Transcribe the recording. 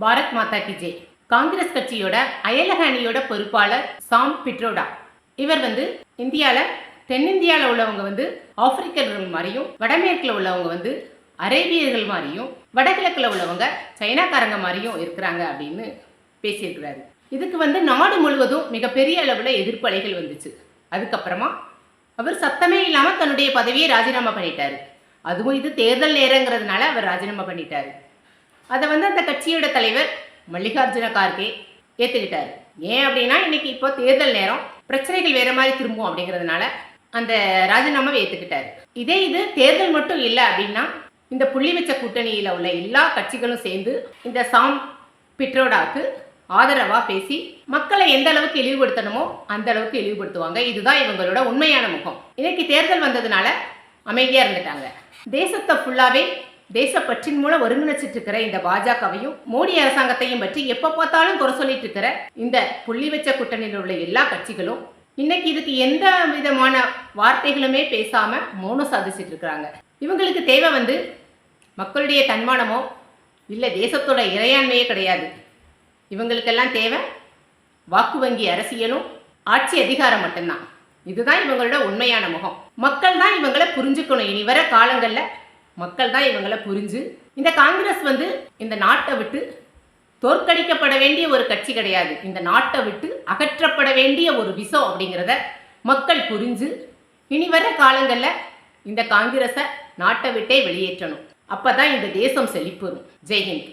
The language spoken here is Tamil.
பாரத் மாதா கி ஜெய். காங்கிரஸ் கட்சியோட அயலக அணியோட பொறுப்பாளர் சாம் பிட்ரோடா. இவர் வந்து இந்தியாவில் தென்னிந்தியாவில் உள்ளவங்க வந்து ஆப்பிரிக்கர்கள் மாதிரியும் வடமேற்கில் உள்ளவங்க வந்து அரேபியர்கள் மாதிரியும் வடகிழக்கில் உள்ளவங்க சைனாக்காரங்க மாதிரியும் இருக்கிறாங்க அப்படின்னு பேசியிருக்கிறாரு. இதுக்கு வந்து நாடு முழுவதும் மிகப்பெரிய அளவில் எதிர்ப்பலைகள் வந்துச்சு. அதுக்கப்புறமா அவர் சத்தமே இல்லாமல் தன்னுடைய பதவியை ராஜினாமா பண்ணிட்டாரு. அதுவும் இது தேர்தல் நேரங்கிறதுனால அவர் ராஜினாமா பண்ணிட்டாரு. அதை வந்து அந்த கட்சியோட தலைவர் மல்லிகார்ஜுன கார்கே ஏற்றுக்கிட்டாரு ஏன் அப்படின்னா இன்னைக்கு இப்போ தேர்தல் நேரம் பிரச்சனைகள் வேற மாதிரி திரும்பும் அப்படிங்கிறதுனால அந்த ராஜினாமாவை ஏற்றுக்கிட்டாரு இதே இது தேர்தல் மட்டும் இல்லை அப்படின்னா இந்த புள்ளி வச்ச கூட்டணியில் உள்ள எல்லா கட்சிகளும் சேர்ந்து இந்த சாம் பிட்ரோடாக்கு ஆதரவாக பேசி மக்களை எந்த அளவுக்கு இழிவுபடுத்தணுமோ அந்த அளவுக்கு இழிவுபடுத்துவாங்க. இதுதான் இவங்களோட உண்மையான முகம். இன்னைக்கு தேர்தல் வந்ததுனால அமைதியாக இருந்துட்டாங்க. தேசத்தை ஃபுல்லாகவே தேசப்பற்றின் மூலம் ஒருங்கிணைச்சிட்டு இருக்கிற இந்த பாஜகவையும் மோடி அரசாங்கத்தையும் பற்றி எப்போ பார்த்தாலும் குறை சொல்லிட்டு இருக்கிற இந்த புள்ளி வச்ச கூட்டணியில் உள்ள எல்லா கட்சிகளும் இன்னைக்கு இதுக்கு எந்த விதமான வார்த்தைகளுமே பேசாம மௌனம் சாதிச்சிட்டு இருக்கிறாங்க இவங்களுக்கு தேவை வந்து மக்களுடைய தன்மானமோ இல்லை தேசத்தோட இறையாண்மையே கிடையாது. இவங்களுக்கெல்லாம் தேவை வாக்கு வங்கி அரசியலும் ஆட்சி அதிகாரம் மட்டும்தான். இதுதான் இவங்களோட உண்மையான முகம். மக்கள் தான் இவங்களை புரிஞ்சுக்கணும். இனி வர காலங்களில் மக்கள் தான் இவங்களை புரிஞ்சு இந்த காங்கிரஸ் வந்து இந்த நாட்டை விட்டு தோற்கடிக்கப்பட வேண்டிய ஒரு கட்சி கிடையாது. இந்த நாட்டை விட்டு அகற்றப்பட வேண்டிய ஒரு விஷம் அப்படிங்கிறத மக்கள் புரிஞ்சு இனி வர காலங்களில் இந்த காங்கிரஸை நாட்டை விட்டே வெளியேற்றணும். அப்பதான் இந்த தேசம் செழிப்புறும் ஜெய்ஹிந்த்.